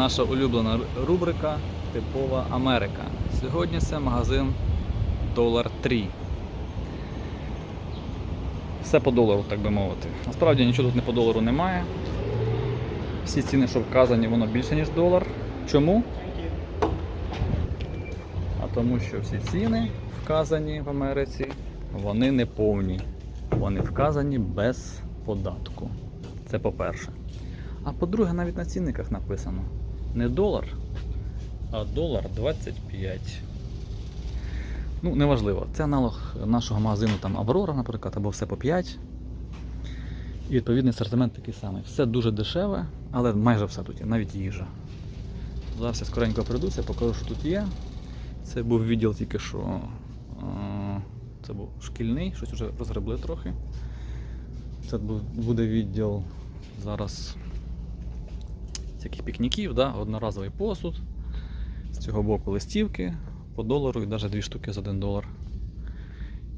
наша улюблена рубрика Типова Америка. Сьогодні це магазин Dollar Tree. Все по долару, так би мовити. Насправді нічого тут не по долару немає. Всі ціни, що вказані, воно більше, ніж долар. Чому? А тому що всі ціни вказані в Америці, вони не повні. Вони вказані без податку. Це по-перше. А по-друге, навіть на цінниках написано не долар, а долар 25. Ну, неважливо. Це аналог нашого магазину там Аврора, наприклад, або все по 5. І відповідний асортимент такий самий. Все дуже дешеве, але майже все тут є, навіть їжа. Зараз я скоренько прийдуся, покажу, що тут є. Це був відділ тільки що. е, Це був шкільний, щось вже розгребли трохи. Це буде відділ зараз всяких пікніків, да? одноразовий посуд. З цього боку листівки по долару і навіть дві штуки за 1 долар.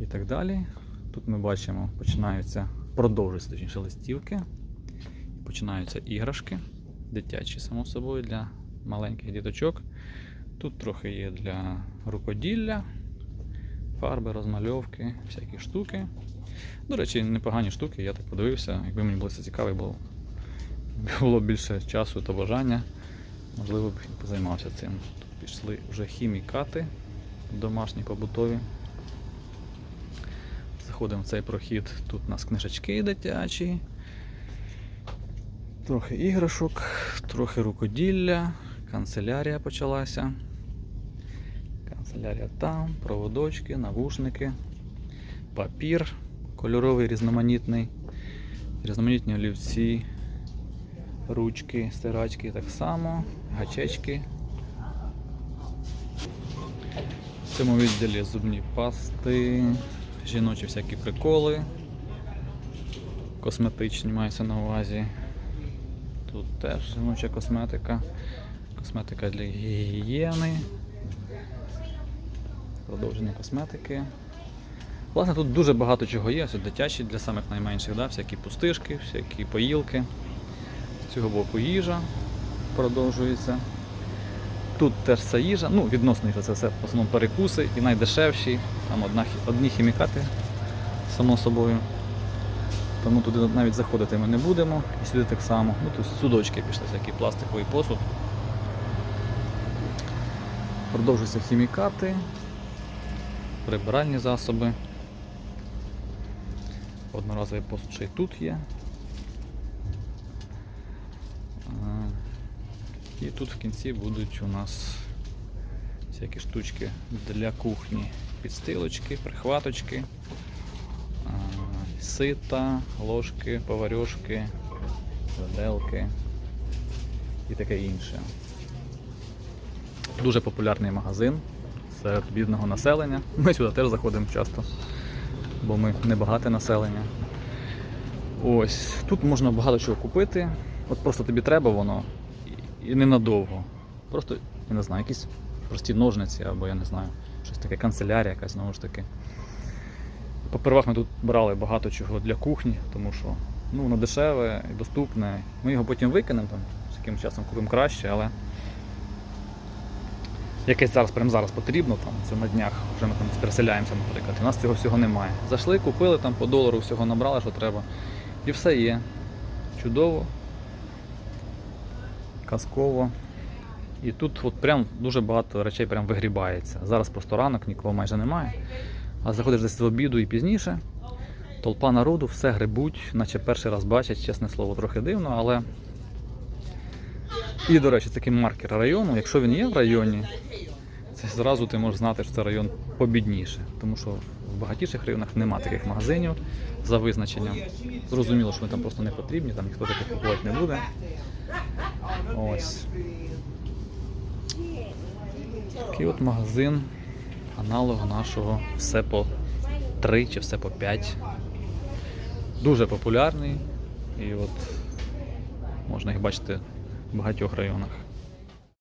І так далі. Тут ми бачимо, починаються, продовжуються точніше листівки. Починаються іграшки, дитячі, само собою, для маленьких діточок. Тут трохи є для рукоділля, фарби, розмальовки, всякі штуки. До речі, непогані штуки, я так подивився. Якби мені було це цікаво, було, було більше часу та бажання, можливо б позаймався цим. Тут пішли вже хімікати домашні побутові. Заходимо в цей прохід. Тут у нас книжечки дитячі, трохи іграшок, трохи рукоділля, канцелярія почалася. Канцелярія там, проводочки, навушники, папір кольоровий, різноманітний, різноманітні олівці, ручки, стирачки так само, гачечки. В цьому відділі зубні пасти, жіночі всякі приколи, косметичні мається на увазі. Тут теж жіноча косметика, косметика для гігієни, продовження косметики. Власне, тут дуже багато чого є, дитячі для самих найменших, да? всякі пустишки, всякі поїлки. Цього боку їжа продовжується. Тут теж вся їжа, ну, відносно їжа, це все в основному перекуси і найдешевші, там одна, одні хімікати, само собою. Тому туди навіть заходити ми не будемо. І сюди так само. Ну, тут судочки пішли, всякий пластиковий посуд. Продовжуються хімікати, прибиральні засоби. Одноразовий посуд ще й тут є. І тут в кінці будуть у нас всякі штучки для кухні. Підстилочки, прихваточки, сита, ложки, поварьошки, виделки і таке інше. Дуже популярний магазин серед бідного населення. Ми сюди теж заходимо часто, бо ми небагате населення. Ось, тут можна багато чого купити. От просто тобі треба воно і- ненадовго. Просто, я не знаю, якісь прості ножниці або я не знаю, щось таке, канцелярія якась знову ж таки. Попервах ми тут брали багато чого для кухні, тому що ну, воно дешеве і доступне. Ми його потім викинемо, там, з яким часом купимо краще, але якесь зараз, прямо зараз потрібно, там, це на днях вже ми там переселяємося, наприклад. У нас цього всього немає. Зайшли, купили там по долару, всього набрали, що треба. І все є. Чудово. Казково. І тут от прям дуже багато речей прям вигрібається. Зараз просто ранок, нікого майже немає. А заходиш десь в обіду і пізніше. Толпа народу, все грибуть, наче перший раз бачать, чесне слово, трохи дивно, але. І, до речі, такий маркер району, якщо він є в районі, зразу ти можеш знати, що це район побідніше. Тому що в багатіших районах нема таких магазинів за визначенням. Зрозуміло, що вони там просто не потрібні, там ніхто таких купувати не буде. Ось. Такий от магазин, аналог нашого все по 3 чи все по 5. Дуже популярний. І от можна їх бачити в багатьох районах.